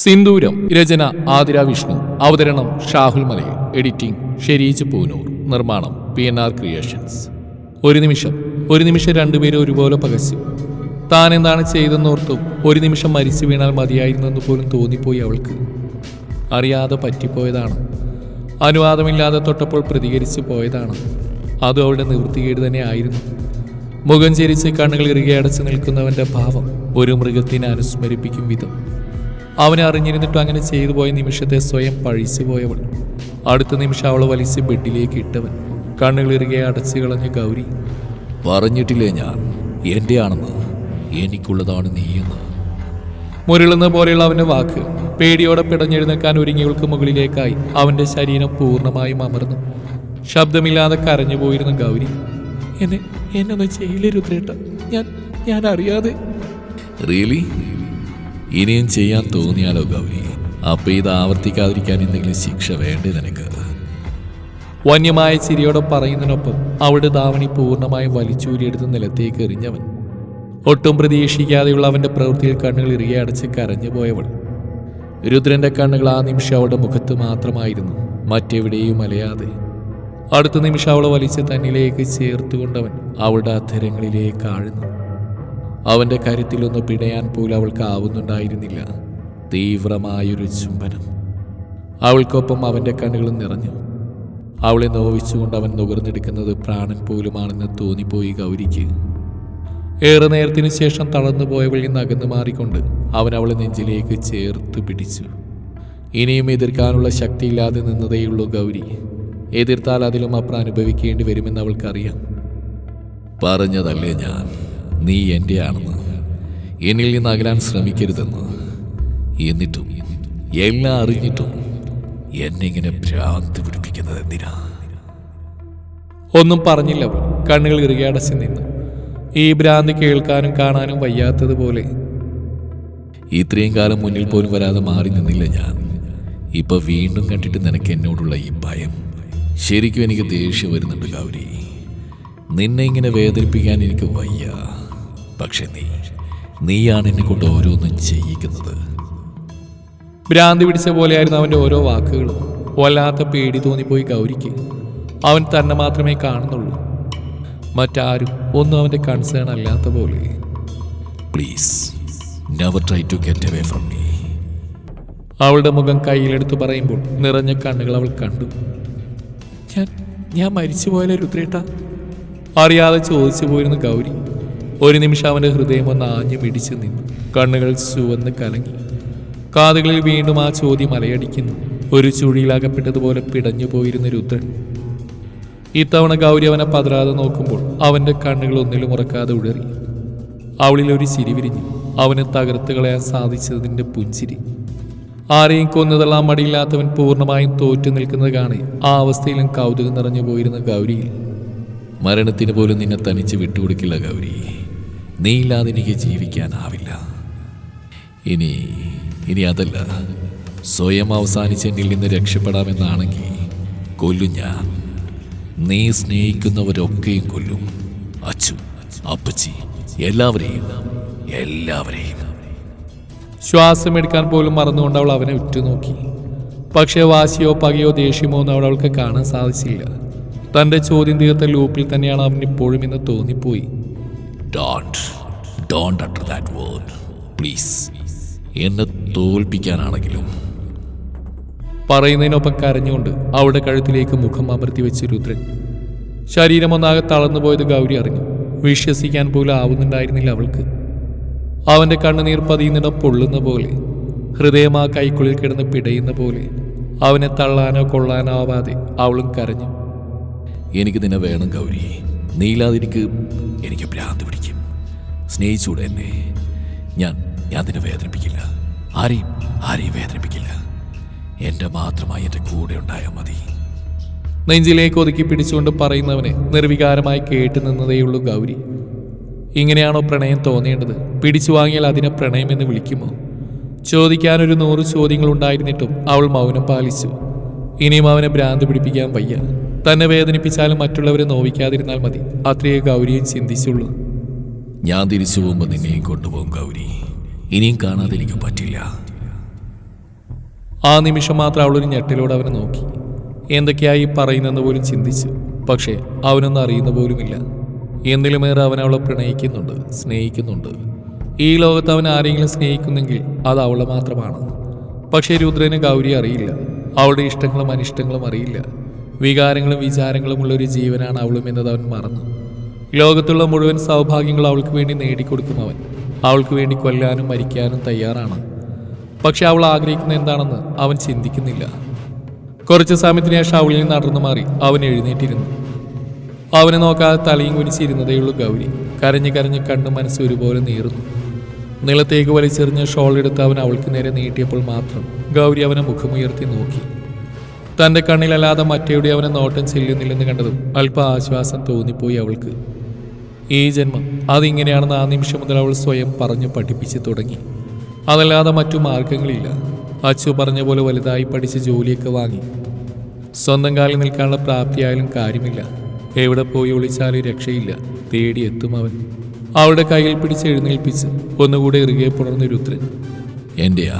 സിന്ദൂരം രചന ആതിര വിഷ്ണു. അവതരണം ഷാഹുൽ മലയിൽ. എഡിറ്റിംഗ് ഷെരീജ് പൂനൂർ. നിർമ്മാണം P N R creations. ഒരു നിമിഷം. ഒരു നിമിഷം രണ്ടുപേരും ഒരുപോലെ പകച്ചു താൻ എന്താണ് ചെയ്തെന്നോർത്തും ഒരു നിമിഷം മരിച്ചു വീണാൽ മതിയായിരുന്നെന്ന് പോലും തോന്നിപ്പോയി അവൾക്ക്. അറിയാതെ പറ്റിപ്പോയതാണ്. അനുവാദമില്ലാതെ തൊട്ടപ്പോൾ പ്രതികരിച്ചു പോയതാണ്. അതും അവളുടെ നിവൃത്തികേട് തന്നെ ആയിരുന്നു. മുഖം ചെരിച്ച് കണ്ണുകൾ ഇറുകെ അടച്ചു നിൽക്കുന്നവന്റെ ഭാവം ഒരു മൃഗത്തിനെ അനുസ്മരിപ്പിക്കും വിധം. അവനെ അറിഞ്ഞിരുന്നിട്ടും അങ്ങനെ ചെയ്തു പോയ നിമിഷത്തെ സ്വയം പഴിച്ചു പോയവൾ. അടുത്ത നിമിഷം അവളെ വലിച്ച് ബെഡിലേക്ക് ഇട്ടവൻ. കണ്ണുകളിറുകെ അടച്ചു കളഞ്ഞ ഗൗരി പറഞ്ഞിട്ടില്ലേ ഞാൻ? എന്റെ ആണെന്ന് എനിക്കുള്ളതാണ് നീയെന്ന്. മുരളുന്ന പോലെയുള്ള അവന്റെ വാക്ക് പേടിയോടെ പിടഞ്ഞെഴുന്നേക്കാൻ ഒരുങ്ങിയവൾക്ക് മുകളിലേക്കായി അവന്റെ ശരീരം പൂർണമായും അമർന്നു ശബ്ദമില്ലാതെ കരഞ്ഞു പോയിരുന്ന ഗൗരി എന്നെ എന്നൊന്ന് ചെയ്യില്ല രുദ്രേട്ട? ഞാൻ ഞാൻ അറിയാതെ റിയലി ഇനിയും ചെയ്യാൻ തോന്നിയാലോ ഗൗരി? അപ്പൊ ഇത് ആവർത്തിക്കാതിരിക്കാൻ എന്തെങ്കിലും ശിക്ഷ വേണ്ടേ നിനക്ക്? വന്യമായ ചിരിയോടെ പറയുന്നതിനൊപ്പം അവളുടെ ധാവണി പൂർണമായും വലിച്ചൂരിയെടുത്ത് നിലത്തേക്ക് എറിഞ്ഞവൻ. ഒട്ടും പ്രതീക്ഷിക്കാതെയുള്ള അവന്റെ പ്രവൃത്തിയിൽ കണ്ണുകൾ ഇറുകെ അടച്ച് കരഞ്ഞുപോയവൾ രുദ്രന്റെ കണ്ണുകൾ ആ നിമിഷം അവളുടെ മുഖത്ത് മാത്രമായിരുന്നു മറ്റെവിടെയും അലയാതെ. അടുത്ത നിമിഷം അവളെ വലിച്ച് തന്നിലേക്ക് ചേർത്തുകൊണ്ടവൻ അവളുടെ അധരങ്ങളിലേക്ക് ആഴ്ന്നു. അവന്റെ കരുത്തിലൊന്ന് പിടയാൻ പോലും അവൾക്ക് ആവുന്നുണ്ടായിരുന്നില്ല. തീവ്രമായൊരു ചുംബനം. അവൾക്കൊപ്പം അവന്റെ കണ്ണുകളും നിറഞ്ഞു. അവളെ നോവിച്ചുകൊണ്ട് അവൻ നുകർന്നെടുക്കുന്നത് പ്രാണൻ പോലുമാണെന്ന് തോന്നിപ്പോയി ഗൗരിക്ക്. ഏറെ നേരത്തിനു ശേഷം തളർന്നു പോയവളിൽ നിന്ന് അകന്നു മാറിക്കൊണ്ട് അവൻ അവളെ നെഞ്ചിലേക്ക് ചേർത്ത് പിടിച്ചു. ഇനിയും എതിർക്കാനുള്ള ശക്തിയില്ലാതെ നിന്നതേയുള്ളൂ ഗൗരി. എതിർത്താൽ അതിലും അപ്പുറം അനുഭവിക്കേണ്ടി വരുമെന്ന് അവൾക്കറിയാം. പറഞ്ഞതല്ലേ ഞാൻ. നീ എന്റെയാണെന്ന് എന്നിൽ നിന്ന് അകലാൻ ശ്രമിക്കരുതെന്ന്. എന്നിട്ടും എല്ലാം അറിഞ്ഞിട്ടും എന്നെ ഇങ്ങനെ ഭ്രാന്ത് പിടിപ്പിക്കുന്നത് എന്തിനാ? ഒന്നും പറഞ്ഞില്ല അവൾ. കണ്ണുകൾ ഇറുകെ അടച്ചു നിന്നു. ഈ ഭ്രാന്തി കേൾക്കാനും കാണാനും വയ്യാത്തതുപോലെ ഇത്രയും കാലം മുന്നിൽ പോലും വരാതെ മാറി നിന്നില്ല ഞാൻ. ഇപ്പൊ വീണ്ടും കണ്ടിട്ട് നിനക്ക് എന്നോടുള്ള ഈ ഭയം. ശരിക്കും എനിക്ക് ദേഷ്യം വരുന്നുണ്ട് ഗൗരി. നിന്നെ ഇങ്ങനെ വേദനിപ്പിക്കാൻ എനിക്ക് വയ്യ. പക്ഷെ നീ നീയാണ് എന്നെ കൊണ്ട് ഓരോന്നും ചെയ്യിക്കുന്നത്. ഭ്രാന്തി പിടിച്ച പോലെയായിരുന്നു അവന്റെ ഓരോ വാക്കുകളും. വല്ലാത്ത പേടി തോന്നിപ്പോയി ഗൗരിക്ക്. അവൻ തന്നെ മാത്രമേ കാണുന്നുള്ളൂ. മറ്റാരും ഒന്നും അവന്റെ കൺസേൺ അല്ലാത്ത പോലെ. Please never try to get away from me അവളുടെ മുഖം കയ്യിലെടുത്ത് പറയുമ്പോൾ നിറഞ്ഞ കണ്ണുകൾ അവൾ കണ്ടു. ഞാൻ ഞാൻ മരിച്ചു പോയാലേ രുദ്രേട്ട. അറിയാതെ ചോദിച്ചു പോയിരുന്നു ഗൗരി. ഒരു നിമിഷം അവന്റെ ഹൃദയം ഒന്ന് ആഞ്ഞു പിടിച്ചു നിന്നു. കണ്ണുകൾ ചുവന്ന് കലങ്ങി. കാതുകളിൽ വീണ്ടും ആ ചോദ്യം അലയടിക്കുന്നു. ഒരു ചുഴിയിലാകപ്പെട്ടതുപോലെ പിടഞ്ഞു പോയിരുന്ന രുദ്രൻ. ഇത്തവണ ഗൗരി അവനെ പതരാതെ നോക്കുമ്പോൾ അവന്റെ കണ്ണുകൾ ഒന്നിലും ഉറക്കാതെ ഉഴറി. അവളിൽ ഒരു ചിരി വിരിഞ്ഞു. അവന് തകർത്ത് കളയാൻ സാധിച്ചതിന്റെ പുഞ്ചിരി. ആരെയും കൊന്നതെല്ലാം മടിയില്ലാത്തവൻ പൂർണമായും തോറ്റു നിൽക്കുന്നത് കാണെ ആ അവസ്ഥയിലും കൗതുകം നിറഞ്ഞു പോയിരുന്ന ഗൗരിയിൽ. മരണത്തിന് പോലും നിന്നെ തനിച്ച് വിട്ടുകൊടുക്കില്ല ഗൗരി. നീ ഇല്ലാതെ എനിക്ക് ജീവിക്കാനാവില്ല. ഇനി ഇനി അതല്ല. സ്വയം അവസാനിച്ച് എന്നിൽ നിന്ന് രക്ഷപ്പെടാമെന്നാണെങ്കിൽ കൊല്ലും ഞാൻ. നീ സ്നേഹിക്കുന്നവരൊക്കെയും കൊല്ലും. അച്ചു അപ്പച്ചി എല്ലാവരെയും എല്ലാവരെയും. ശ്വാസം എടുക്കാൻ പോലും മറന്നുകൊണ്ട് അവൾ അവനെ ഉറ്റുനോക്കി. പക്ഷേ വാശിയോ പകയോ ദേഷ്യമോ ഒന്നും അവൾക്ക് കാണാൻ സാധിച്ചില്ല. തന്റെ ചോദ്യം തീർത്ത ലൂപ്പിൽ തന്നെയാണ് അവൻ ഇപ്പോഴും എന്ന് തോന്നിപ്പോയി. Don't don't under that word please എന്നെ തോൽപ്പിക്കാനാണെങ്കിലും. പറയുന്നതിനൊപ്പം കരഞ്ഞുകൊണ്ട് അവളുടെ കഴുത്തിലേക്ക് മുഖം അമർത്തി വെച്ച് രുദ്രൻ ശരീരം ഒന്നാകെ തളർന്നു പോയത് ഗൗരി അറിഞ്ഞു. വിശ്വസിക്കാൻ പോലും ആവുന്നുണ്ടായിരുന്നില്ല അവൾക്ക്. അവന്റെ കണ്ണുനീർ പതിയുന്നിടം പൊള്ളുന്ന പോലെ ഹൃദയം ആ കൈക്കുള്ളിൽ കിടന്ന് പിടയുന്ന പോലെ അവനെ തള്ളാനോ കൊള്ളാനോ ആവാതെ അവളും കരഞ്ഞു. എനിക്ക് നിന്നെ വേണം ഗൗരി. നീയില്ലാതെ എനിക്ക് എനിക്ക് ഭ്രാന്ത് പിടിക്കും. സ്നേഹിച്ചൂടെ എന്നെ. ഞാൻ ഞാൻ നിന്നെ വേദനിപ്പിക്കില്ല. ആരെയും ആരെയും വേദനിപ്പിക്കില്ല. എന്റെ മാത്രമായി എന്റെ കൂടെ ഉണ്ടായാൽ മതി. നെഞ്ചിലേക്ക് ഒതുക്കി പിടിച്ചുകൊണ്ട് പറയുന്നവനെ നിർവികാരമായി കേട്ടു നിന്നതേയുള്ളൂ ഗൗരി. ഇങ്ങനെയാണോ പ്രണയം തോന്നേണ്ടത്? പിടിച്ചു വാങ്ങിയാൽ അതിനെ പ്രണയമെന്ന് വിളിക്കുമോ? ചോദിക്കാനൊരു നൂറ് ചോദ്യങ്ങൾ ഉണ്ടായിരുന്നിട്ടും അവൾ മൗനം പാലിച്ചു. ഇനിയും അവനെ ഭ്രാന്ത് പിടിപ്പിക്കാൻ വയ്യ. തന്നെ വേദനിപ്പിച്ചാലും മറ്റുള്ളവരെ നോവിക്കാതിരുന്നാൽ മതി. അത്രയേ ഗൗരിയും ചിന്തിച്ചുള്ളൂ. ഞാൻ തിരിച്ചു പോകുമ്പോൾ നിന്നെയും കൊണ്ടുപോകും ഗൗരി. ഇനിയും കാണാതെ എനിക്ക് പറ്റില്ല. ആ നിമിഷം മാത്രം അവളൊരു ഞെട്ടിലൂടെ അവനെ നോക്കി. എന്തൊക്കെയായി പറയുന്നെന്ന് പോലും ചിന്തിച്ചു. പക്ഷേ അവനൊന്നും അറിയുന്ന പോലുമില്ല. എന്തിലുമേറെ അവൻ അവളെ പ്രണയിക്കുന്നുണ്ട് സ്നേഹിക്കുന്നുണ്ട്. ഈ ലോകത്ത് അവൻ ആരെങ്കിലും സ്നേഹിക്കുന്നെങ്കിൽ അത് അവളെ മാത്രമാണ്. പക്ഷേ രുദ്രന് ഗൗരി അറിയില്ല. അവളുടെ ഇഷ്ടങ്ങളും അനിഷ്ടങ്ങളും അറിയില്ല. വികാരങ്ങളും വിചാരങ്ങളും ഉള്ള ഒരു ജീവനാണ് അവളും എന്നത് അവൻ മറന്നു. ലോകത്തുള്ള മുഴുവൻ സൗഭാഗ്യങ്ങളും അവൾക്ക് വേണ്ടി നേടിക്കൊടുക്കും അവൻ. അവൾക്ക് വേണ്ടി കൊല്ലാനും മരിക്കാനും തയ്യാറാണ്. പക്ഷെ അവൾ ആഗ്രഹിക്കുന്ന എന്താണെന്ന് അവൻ ചിന്തിക്കുന്നില്ല. കുറച്ച് സമയത്തിന് ശേഷം അവളിൽ നിന്ന് നടന്നു മാറി. അവൻ എഴുന്നേറ്റിരുന്നു. അവനെ നോക്കാതെ തലയും കുനിച്ചിരുന്നതേയുള്ളൂ ഗൗരി. കരഞ്ഞു കരഞ്ഞ് കണ്ണും മനസ്സ് ഒരുപോലെ നീറുന്നു. നിലത്തേക്ക് വലിച്ചെറിഞ്ഞ് ഷോൾ എടുത്ത് അവൻ അവൾക്ക് നേരെ നീട്ടിയപ്പോൾ മാത്രം ഗൗരി അവനെ മുഖമുയർത്തി നോക്കി. തന്റെ കണ്ണിലല്ലാതെ മറ്റെവിടെ അവനെ നോട്ടം ചെല്ലുന്നില്ലെന്ന് കണ്ടതും അല്പ ആശ്വാസം തോന്നിപ്പോയി അവൾക്ക്. ഈ ജന്മം അതിങ്ങനെയാണെന്ന് ആ നിമിഷം മുതൽ അവൾ സ്വയം പറഞ്ഞു പഠിപ്പിച്ച് തുടങ്ങി. അതല്ലാതെ മറ്റു മാർഗങ്ങളില്ല. അച്ചു പറഞ്ഞ പോലെ വലുതായി പഠിച്ച് ജോലിയൊക്കെ വാങ്ങി. സ്വന്തം കാലിൽ നിൽക്കാനുള്ള പ്രാപ്തിയായാലും കാര്യമില്ല. എവിടെ പോയി ഒളിച്ചാലും രക്ഷയില്ല. തേടിയെത്തും അവൻ. അവളുടെ കയ്യിൽ പിടിച്ച് എഴുന്നേൽപ്പിച്ച് ഒന്നുകൂടെ ഇറുകെ പുണർന്നൊരുത്രൻ എന്റെ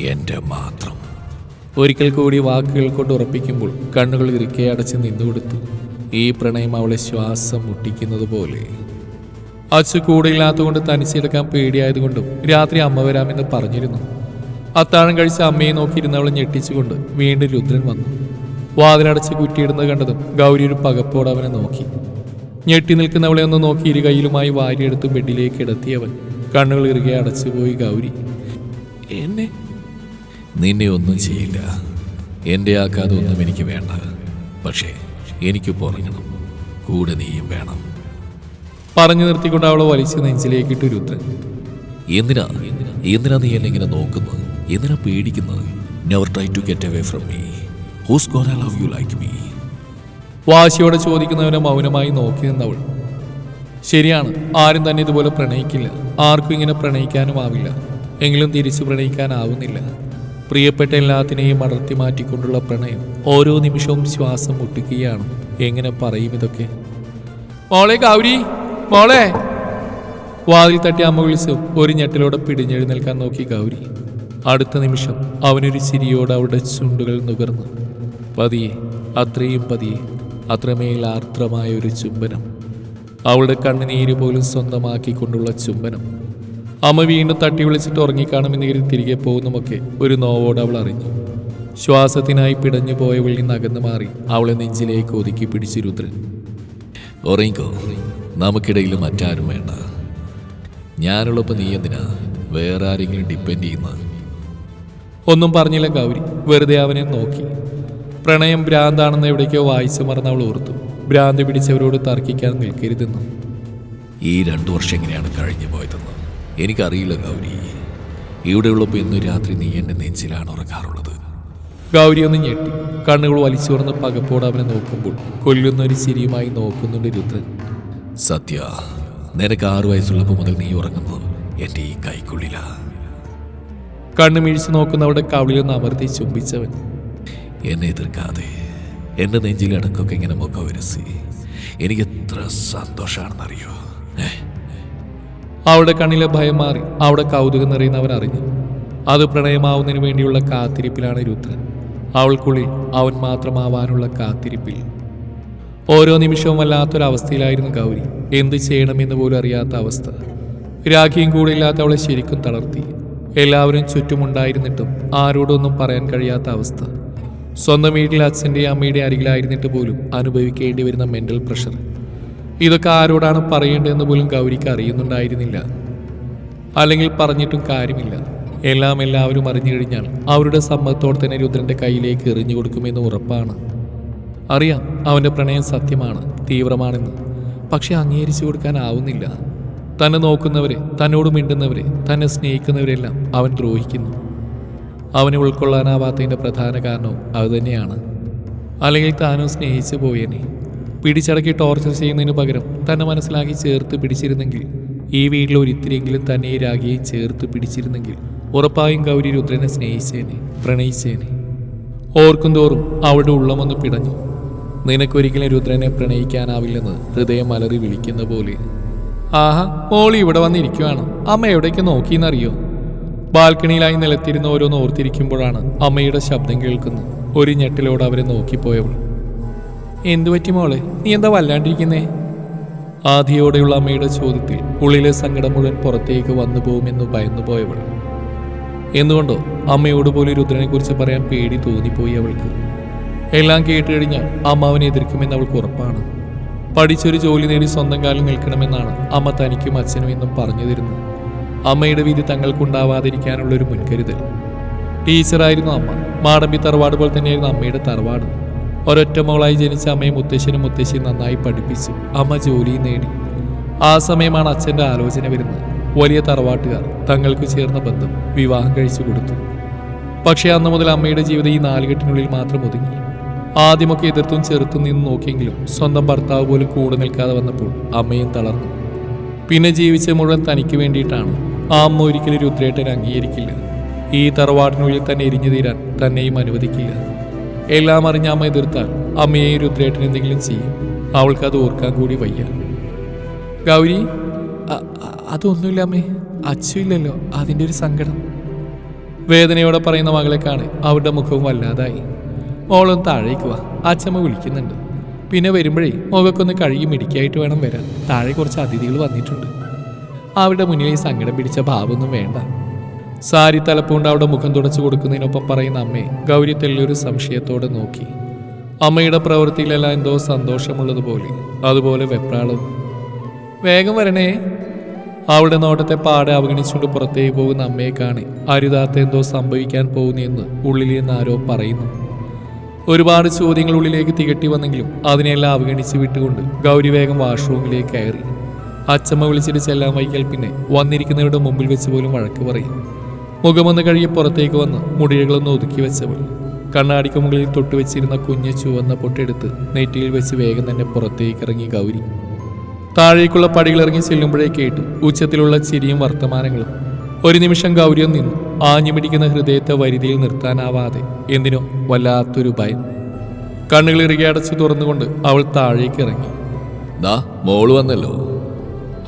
എന്റെ മാത്രം. ഒരിക്കൽ കൂടി വാക്കുകൾ കൊണ്ട് ഉറപ്പിക്കുമ്പോൾ കണ്ണുകൾ ഇറുക്കെ അടച്ച് നിന്നുകൊടുത്തു ഈ പ്രണയം അവളെ ശ്വാസം മുട്ടിക്കുന്നത് പോലെ. അച്ഛ കൂടെയില്ലാത്തതുകൊണ്ട് തനിച്ചെടുക്കാൻ പേടിയായതുകൊണ്ടും രാത്രി അമ്മ വരാമെന്ന് പറഞ്ഞിരുന്നു. അത്താഴം കഴിച്ച് അമ്മയെ നോക്കിയിരുന്ന ഞെട്ടിച്ചുകൊണ്ട് വീണ്ടും രുദ്രൻ വന്നു. വാതിലടച്ച് കുറ്റിയിടുന്നത് കണ്ടതും ഗൗരി ഒരു പകപ്പോടെ അവനെ നോക്കി. ഞെട്ടി നിൽക്കുന്നവളെ ഒന്ന് നോക്കി ഇരു കൈയിലുമായി വാരിയെടുത്ത് ബെഡിലേക്ക് ഇടത്തിയവൻ കണ്ണുകൾ ഇറുകെ അടച്ചുപോയി ഗൗരി. നിന്നെ ഒന്നും ചെയ്യില്ല. എന്റെ ആക്കാതെ ഒന്നും എനിക്ക് വേണ്ട. പക്ഷേ എനിക്ക് പുറങ്ങണം കൂടെ നീയും വേണം. പറഞ്ഞു നിർത്തിക്കൊണ്ട് അവളെ വലിച്ചു നെഞ്ചിലേക്കിട്ട് രുദ്രൻ. എന്തിനാ? എന്തിനാ നീ എന്നെ ഇങ്ങനെ നോക്കുന്നത്? എന്തിനാ പേടിക്കുന്നത്? Never try to get away from me who's gone I love you like me വാശിയോടെ ചോദിക്കുന്നവനെ മൗനമായി നോക്കി നിന്നവൾ. ശരിയാണ് ആരും തന്നെ ഇതുപോലെ പ്രണയിക്കില്ല. ആർക്കും ഇങ്ങനെ പ്രണയിക്കാനും ആവില്ല. എങ്കിലും തിരിച്ചു പ്രണയിക്കാനാവുന്നില്ല. പ്രിയപ്പെട്ട എല്ലാത്തിനെയും അടർത്തി മാറ്റിക്കൊണ്ടുള്ള പ്രണയം ഓരോ നിമിഷവും ശ്വാസം മുട്ടുകയാണ്. എങ്ങനെ പറയും ഇതൊക്കെ? മോളെ ഗൗരി മോളെ! വാതിൽ തട്ടി അമ്മ വിളിച്ചു ഒരു ഞെട്ടിലോടെ പിടിഞ്ഞെഴുന്നേൽക്കാൻ നോക്കി ഗൗരി. അടുത്ത നിമിഷം അവനൊരു ചിരിയോടെ അവളുടെ ചുണ്ടുകൾ നുകർന്നു. പതിയെ അത്രയും പതിയെ അത്രമേൽ ആർദ്രമായ ഒരു ചുംബനം. അവളുടെ കണ്ണുനീര് പോലും സ്വന്തമാക്കിക്കൊണ്ടുള്ള ചുംബനം. അമ്മ വീണ്ടും തട്ടി വിളിച്ചിട്ട് ഉറങ്ങിക്കാണുമെന്ന് കരുതി തിരികെ പോകുന്നുമൊക്കെ ഒരു നോവോട് അവൾ അറിഞ്ഞു. ശ്വാസത്തിനായി പിടഞ്ഞു പോയവളിൽ നിന്ന് അകന്നു മാറി അവളെ നെഞ്ചിലേക്ക് ഒതുക്കി പിടിച്ച് രുദ്രൻ. ഉറങ്ങിക്കോ. നമുക്കിടയിൽ മറ്റാരും വേണ്ട. ഞാനുള്ളപ്പോൾ നീ എന്തിനാ വേറെ ആരെങ്കിലും ഡിപ്പെൻഡ് ചെയ്യുന്ന ഒന്നും പറഞ്ഞില്ല ഗൗരി. വെറുതെ അവനെ നോക്കി. പ്രണയം ഭ്രാന്താണെന്ന് എവിടേക്കോ വായിച്ചു മറന്ന് അവൾ ഓർത്തു. ഭ്രാന്തി പിടിച്ചവരോട് തർക്കിക്കാൻ നിൽക്കരുതെന്നും. ഈ രണ്ടു വർഷം എങ്ങനെയാണ് കഴിഞ്ഞു പോയതെന്ന്? എനിക്കറിയില്ല ഗൗരി. ഇവിടെ ഉള്ളപ്പോൾ ഇന്ന് രാത്രി നീ എന്റെ നെഞ്ചിലാണ് ഉറങ്ങാറുള്ളത്. ഗൗരി ഒന്ന് ഞെട്ടി. കണ്ണുകൾ വലിച്ചു വന്ന് പകപ്പോടെ അവനെ നോക്കുമ്പോൾ കൊല്ലുന്ന ഒരു ചിരിയുമായി നോക്കുന്നുണ്ട് രുദ്രൻ. സത്യ നിനക്ക് ആറു വയസ്സുള്ളപ്പോൾ മുതൽ നീ ഉറങ്ങുന്നത് എന്റെ ഈ കൈക്കുള്ളിലാ. കണ്ണു മിഴിച്ചു നോക്കുന്നവരുടെ കവിളിലൊന്ന് അമർത്തി ചുംബിച്ചവൻ. എന്നെ എതിർക്കാതെ എന്റെ നെഞ്ചിൽ ഇടക്കൊക്കെ ഇങ്ങനെ മുഖം വരസി എനിക്ക് എത്ര സന്തോഷമാണെന്നറിയോ ഏ? അവളുടെ കണ്ണിലെ ഭയം മാറി. അവിടെ കൗതുകം നിറയുന്ന അവൻ അറിഞ്ഞു. അത് പ്രണയമാവുന്നതിന് വേണ്ടിയുള്ള കാത്തിരിപ്പിലാണ് രുദ്രൻ. അവൾക്കുള്ളിൽ അവൻ മാത്രമാവാനുള്ള കാത്തിരിപ്പിൽ. ഓരോ നിമിഷവും വല്ലാത്തൊരവസ്ഥയിലായിരുന്നു ഗൗരി. എന്ത് ചെയ്യണമെന്ന് പോലും അറിയാത്ത അവസ്ഥ. രാഖിയും കൂടെ ഇല്ലാത്ത അവളെ ശരിക്കും തളർത്തി. എല്ലാവരും ചുറ്റുമുണ്ടായിരുന്നിട്ടും ആരോടൊന്നും പറയാൻ കഴിയാത്ത അവസ്ഥ. സ്വന്തം വീട്ടിൽ അച്ഛന്റെയും അമ്മയുടെ അരികിലായിരുന്നിട്ട് പോലും അനുഭവിക്കേണ്ടി വരുന്ന മെന്റൽ പ്രഷർ ഇതൊക്കെ ആരോടാണ് പറയേണ്ടതെന്ന് പോലും ഗൗരിക്ക് അറിയുന്നുണ്ടായിരുന്നില്ല. അല്ലെങ്കിൽ പറഞ്ഞിട്ടും കാര്യമില്ല. എല്ലാം എല്ലാവരും അറിഞ്ഞു കഴിഞ്ഞാൽ അവരുടെ സമ്മതത്തോടെ തന്നെ രുദ്രന്റെ കയ്യിലേക്ക് എറിഞ്ഞു കൊടുക്കുമെന്ന് ഉറപ്പാണ്. അറിയാം അവന്റെ പ്രണയം സത്യമാണ് തീവ്രമാണെന്ന്. പക്ഷെ അംഗീകരിച്ചു കൊടുക്കാനാവുന്നില്ല തന്നെ നോക്കുന്നവരെ തന്നോട് മിണ്ടുന്നവരെ തന്നെ സ്നേഹിക്കുന്നവരെല്ലാം അവൻ ദ്രോഹിക്കുന്നു. അവനെ ഉൾക്കൊള്ളാനാവാത്തതിന്റെ പ്രധാന കാരണവും അതുതന്നെയാണ് അല്ലെങ്കിൽ താനും സ്നേഹിച്ചു പോയേനെ. പിടിച്ചടക്കി ടോർച്ചർ ചെയ്യുന്നതിന് പകരം തന്നെ മനസ്സിലാക്കി ചേർത്ത് പിടിച്ചിരുന്നെങ്കിൽ ഈ വീട്ടിൽ ഒരിത്തിരിയെങ്കിലും തന്നെ രാഗിയെ ചേർത്ത് പിടിച്ചിരുന്നെങ്കിൽ ഉറപ്പായും ഗൗരി രുദ്രനെ സ്നേഹിച്ചേനെ പ്രണയിച്ചേനെ. ഓർക്കും തോറും അവളുടെ ഉള്ളമൊന്ന് പിടഞ്ഞു. നിനക്കൊരിക്കലും രുദ്രനെ പ്രണയിക്കാനാവില്ലെന്ന് ഹൃദയം അലറി വിളിക്കുന്ന പോലെ. ആഹാ മോളി ഇവിടെ വന്നിരിക്കുവാണ്. അമ്മ എവിടേക്ക് നോക്കിയെന്നറിയോ? ബാൽക്കണിയിലായി നിലത്തിരുന്ന ഓരോന്ന് ഓർത്തിരിക്കുമ്പോഴാണ് അമ്മയുടെ ശബ്ദം കേൾക്കുന്നത്. ഒരു ഞെട്ടിലോട് അവരെ നോക്കിപ്പോയവൾ എന്തുപറ്റി മോളെ? നീ എന്താ വല്ലാണ്ടിരിക്കുന്നേ? ആദിയോടെയുള്ള അമ്മയുടെ ചോദ്യത്തിൽ ഉള്ളിലെ സങ്കടം മുഴുവൻ പുറത്തേക്ക് വന്നു പോകുമെന്ന് ഭയന്നു പോയവൾ. എന്തുകൊണ്ടോ അമ്മയോട് പോലും രുദ്രനെ കുറിച്ച് പറയാൻ പേടി തോന്നിപ്പോയി അവൾക്ക്. എല്ലാം കേട്ട് കഴിഞ്ഞാൽ അമ്മ അവനെ എതിർക്കുമെന്ന് അവൾക്ക് ഉറപ്പാണ്. പഠിച്ചൊരു ജോലി നേടി സ്വന്തം കാലിൽ നിൽക്കണമെന്നാണ് അമ്മ തനിക്കും അച്ഛനും എന്നും പറഞ്ഞു തരുന്നത്. അമ്മയുടെ വിധി തങ്ങൾക്കുണ്ടാവാതിരിക്കാനുള്ള ഒരു മുൻകരുതൽ. ടീച്ചറായിരുന്നു അമ്മ. മാടമ്പി തറവാട് പോലെ തന്നെയായിരുന്നു അമ്മയുടെ തറവാട്. ഒരൊറ്റ മോളായി ജനിച്ച അമ്മയും മുത്തശ്ശനും മുത്തശ്ശിയും നന്നായി പഠിപ്പിച്ചു. അമ്മ ജോലിയും നേടി. ആ സമയമാണ് അച്ഛന്റെ ആലോചന വരുന്നത്. വലിയ തറവാട്ടുകാർ തങ്ങൾക്ക് ചേർന്ന ബന്ധം വിവാഹം കഴിച്ചു കൊടുത്തു. പക്ഷേ അന്ന് മുതൽ അമ്മയുടെ ജീവിതം ഈ നാലുകെട്ടിനുള്ളിൽ മാത്രം ഒതുങ്ങി. ആദ്യമൊക്കെ എതിർത്തും ചെറുത്തും നിന്ന് നോക്കിയെങ്കിലും സ്വന്തം ഭർത്താവ് പോലും കൂടെ നിൽക്കാതെ വന്നപ്പോൾ അമ്മയും തളർന്നു. പിന്നെ ജീവിച്ച മുഴുവൻ തനിക്ക് വേണ്ടിയിട്ടാണ് ആ അമ്മ ഒരിക്കലും രുദ്രേട്ടൻ അംഗീകരിക്കില്ല. ഈ തറവാടിനുള്ളിൽ തന്നെ എരിഞ്ഞു തീരാൻ തന്നെയും അനുവദിക്കില്ല. എല്ലാം അറിഞ്ഞ അമ്മ എതിർത്താൽ അമ്മയെ രുദ്രേട്ടൻ എന്തെങ്കിലും ചെയ്യും. അവൾക്കത് ഓർക്കാൻ കൂടി വയ്യ. ഗൗരി അതൊന്നുമില്ല അമ്മേ. അച്ഛയില്ലല്ലോ അതിന്റെ ഒരു സങ്കടം. വേദനയോടെ പറയുന്ന മകളെ കാണെ അവരുടെ മുഖവും വല്ലാതായി. മോളൊന്ന് താഴേക്ക് വാ. അച്ഛമ്മ വിളിക്കുന്നുണ്ട്. പിന്നെ വരുമ്പോഴേ മുഖക്കൊന്ന് കഴുകി മിടിക്കായിട്ട് വേണം വരാൻ. താഴെ കുറച്ച് അതിഥികൾ വന്നിട്ടുണ്ട്. അവരുടെ മുന്നിൽ ഈ സങ്കടം പിടിച്ച ഭാവമൊന്നും വേണ്ട. സാരി തലപ്പുകൊണ്ട് അവിടെ മുഖം തുടച്ചു കൊടുക്കുന്നതിനൊപ്പം പറയുന്ന അമ്മയെ ഗൗരി തെല്ലൊരു സംശയത്തോടെ നോക്കി. അമ്മയുടെ പ്രവൃത്തിയിലെല്ലാം എന്തോ സന്തോഷമുള്ളതുപോലെ അതുപോലെ വെപ്രാളവും വേഗം വരണേ. അവളുടെ നോട്ടത്തെ പാടെ അവഗണിച്ചുകൊണ്ട് പുറത്തേക്ക് പോകുന്ന അമ്മയെ കാണി അരുതാത്ത എന്തോ സംഭവിക്കാൻ പോകുന്നെന്ന് ഉള്ളിൽ നിന്ന് ആരോ പറയുന്നു. ഒരുപാട് ചോദ്യങ്ങൾ ഉള്ളിലേക്ക് തികട്ടി വന്നെങ്കിലും അതിനെല്ലാം അവഗണിച്ച് വിട്ടുകൊണ്ട് ഗൗരി വേഗം വാഷ്റൂമിലേക്ക് കയറി. അച്ചമ്മ വിളിച്ചിട്ട് ചെല്ലാൻ വൈകിയാൽ പിന്നെ വന്നിരിക്കുന്നവരുടെ മുമ്പിൽ വെച്ച് പോലും വഴക്ക് പറയും. മുഖമൊന്ന് കഴുകി പുറത്തേക്ക് വന്ന്. മുടികളൊന്ന് ഒതുക്കി വെച്ചവൾ കണ്ണാടിക്ക് മുകളിൽ തൊട്ട് വെച്ചിരുന്ന കുഞ്ഞ് ചുവന്ന പൊട്ടെടുത്ത് നെറ്റിയിൽ വെച്ച് വേഗം തന്നെ പുറത്തേക്ക് ഇറങ്ങി ഗൗരി. താഴേക്കുള്ള പടികളിറങ്ങി ചെല്ലുമ്പോഴേ കേട്ടു. ഉച്ചത്തിലുള്ള ചിരിയും വർത്തമാനങ്ങളും. ഒരു നിമിഷം ഗൗരിയും നിന്നു. ആഞ്ഞു പിടിക്കുന്ന ഹൃദയത്തെ വരുതിയിൽ നിർത്താനാവാതെ. എന്തിനോ വല്ലാത്തൊരു ഭയം. കണ്ണുകൾ ഇറുകി അടച്ചു തുറന്നുകൊണ്ട് അവൾ താഴേക്ക് ഇറങ്ങി. ദാ മോൾ വന്നല്ലോ.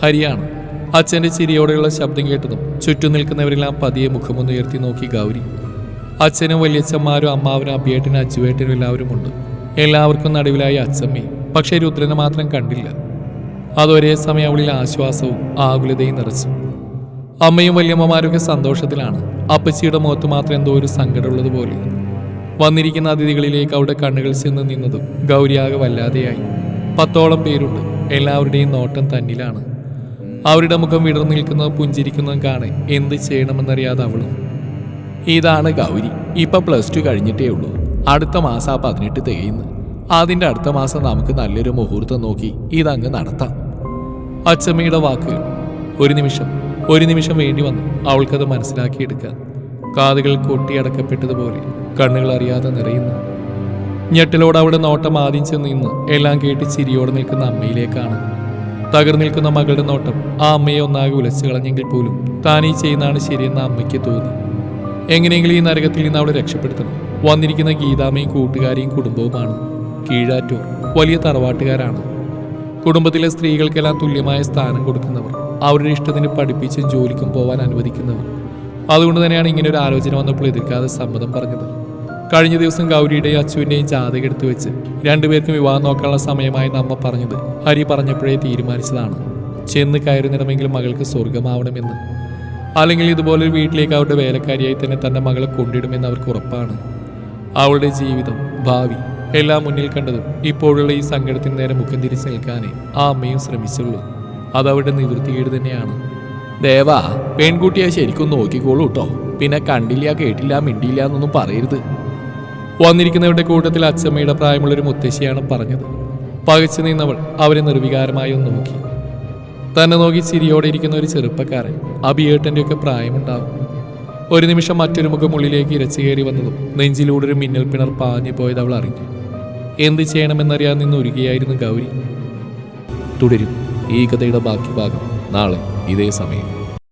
ഹരിയാണ്. അച്ഛന്റെ ചിരിയോടെയുള്ള ശബ്ദം കേട്ടതും ചുറ്റും നിൽക്കുന്നവരെല്ലാം പതിയെ മുഖമൊന്നുയർത്തി നോക്കി ഗൗരി. അച്ഛനും വലിയച്ഛന്മാരും അമ്മാവനും അബിയേട്ടനും അച്ചുവേട്ടനും എല്ലാവരും ഉണ്ട്. എല്ലാവർക്കും നടുവിലായി അച്ഛമ്മയും പക്ഷേ രുദ്രനെ മാത്രം കണ്ടില്ല. അതൊരേ സമയം അവളിൽ ആശ്വാസവും ആകുലതയും നിറച്ചു. അമ്മയും വല്യമ്മമാരൊക്കെ സന്തോഷത്തിലാണ്. അപ്പച്ചിയുടെ മുഖത്ത് മാത്രം എന്തോ ഒരു സങ്കടമുള്ളതുപോലെ വന്നിരിക്കുന്ന അതിഥികളിലേക്ക് അവിടെ കണ്ണുകൾ ചെന്ന് നിന്നതും ഗൗരിയാകെ വല്ലാതെയായി. പത്തോളം പേരുണ്ട്. എല്ലാവരുടെയും നോട്ടം തന്നിലാണ്. അവരുടെ മുഖം വിടർന്നു നിൽക്കുന്നതും പുഞ്ചിരിക്കുന്നതും കാണെ. എന്ത് ചെയ്യണമെന്നറിയാതെ അവളും. ഇതാണ് ഗൗരി. ഇപ്പൊ പ്ലസ് ടു കഴിഞ്ഞിട്ടേ ഉള്ളൂ. അടുത്ത മാസം ആ പതിനെട്ട് തികയുന്നു. അതിന്റെ അടുത്ത മാസം നമുക്ക് നല്ലൊരു മുഹൂർത്തം നോക്കി ഇതങ്ങ് നടത്താം. അച്ചമ്മയുടെ വാക്കുകൾ ഒരു നിമിഷം. ഒരു നിമിഷം വേണ്ടി വന്നു അവൾക്കത് മനസ്സിലാക്കിയെടുക്കാൻ. കാതുകൾ കൊട്ടിയടക്കപ്പെട്ടതുപോലെ കണ്ണുകൾ അറിയാതെ നിറയുന്നു. ഞെട്ടലോട് അവിടെ നോട്ടം ആദ്യം ചെന്ന് നിന്ന് എല്ലാം കേട്ട് ചിരിയോടെ നിൽക്കുന്ന അമ്മയിലേക്കാണ്. തകർന്നു നിൽക്കുന്ന മകളുടെ നോട്ടം ആ അമ്മയെ ഒന്നാകെ ഉലച്ചു കളഞ്ഞെങ്കിൽ പോലും താനീ ചെയ്യുന്നതാണ് ശരിയെന്ന് അമ്മയ്ക്ക് തോന്നി. എങ്ങനെയെങ്കിലും ഈ നരകത്തിൽ നിന്ന് അവളെ രക്ഷപ്പെടുത്തണം. വന്നിരിക്കുന്ന ഗീതാമ്മയും കൂട്ടുകാരിയും കുടുംബവുമാണ്. കീഴാറ്റൂർ വലിയ തറവാട്ടുകാരാണ്. കുടുംബത്തിലെ സ്ത്രീകൾക്കെല്ലാം തുല്യമായ സ്ഥാനം കൊടുക്കുന്നവർ അവരുടെ ഇഷ്ടത്തിന് പഠിപ്പിച്ചും ജോലിക്കും പോവാൻ അനുവദിക്കുന്നവർ. അതുകൊണ്ട് തന്നെയാണ് ഇങ്ങനെ ഒരു ആലോചന വന്നപ്പോൾ എതിർക്കാതെ സമ്മതം പറഞ്ഞത്. കഴിഞ്ഞ ദിവസം ഗൗരിയുടെയും അച്ചുവിന്റെയും ജാതകം എടുത്തു വെച്ച് രണ്ടുപേർക്കും വിവാഹം നോക്കാനുള്ള സമയമായി നമ്മ പറഞ്ഞത് ഹരി പറഞ്ഞപ്പോഴേ തീരുമാനിച്ചതാണ്. ചെന്ന് കയറുന്നിടമെങ്കിലും മകൾക്ക് സ്വർഗമാവണമെന്ന് അല്ലെങ്കിൽ ഇതുപോലൊരു വീട്ടിലേക്ക് അവരുടെ വേലക്കാരിയായി തന്നെ തന്റെ മകളെ കൊണ്ടിടുമെന്ന് അവർക്ക് ഉറപ്പാണ്. അവളുടെ ജീവിതം ഭാവി എല്ലാം മുന്നിൽ കണ്ടതും ഇപ്പോഴുള്ള ഈ സങ്കടത്തിന് നേരെ മുഖം തിരിച്ചു നിൽക്കാനേ ആ അമ്മയും ശ്രമിച്ചുള്ളൂ. അതവരുടെ നിവൃത്തികേട് തന്നെയാണ്. ദേവാ പെൺകുട്ടിയെ ശരിക്കും നോക്കിക്കോളൂ കേട്ടോ പിന്നെ കണ്ടില്ല കേട്ടില്ല മിണ്ടിയില്ല എന്നൊന്നും പറയരുത്. വന്നിരിക്കുന്നവരുടെ കൂട്ടത്തിൽ അച്ചമ്മയുടെ പ്രായമുള്ളൊരു മുത്തശ്ശിയാണ് പറഞ്ഞത്. പകച്ചു നിന്നവൾ അവരെ നിർവികാരമായി ഒന്ന് നോക്കി. തന്നെ നോക്കി ചിരിയോടെ ഇരിക്കുന്ന ഒരു ചെറുപ്പക്കാരൻ അബിയേട്ടന്റെയൊക്കെ പ്രായമുണ്ടാകും ഒരു നിമിഷം മറ്റൊരു മുഖം ഉള്ളിലേക്ക് ഇരച്ചു കയറി വന്നതും നെഞ്ചിലൂടെ ഒരു മിന്നൽ പിണർ പാഞ്ഞു പോയത് അവൾ അറിഞ്ഞു. എന്ത് ചെയ്യണമെന്നറിയാൻ നിന്ന് ഒരുകയായിരുന്നു ഗൗരി. തുടരും ഈ കഥയുടെ ബാക്കി ഭാഗം നാളെ ഇതേ സമയം.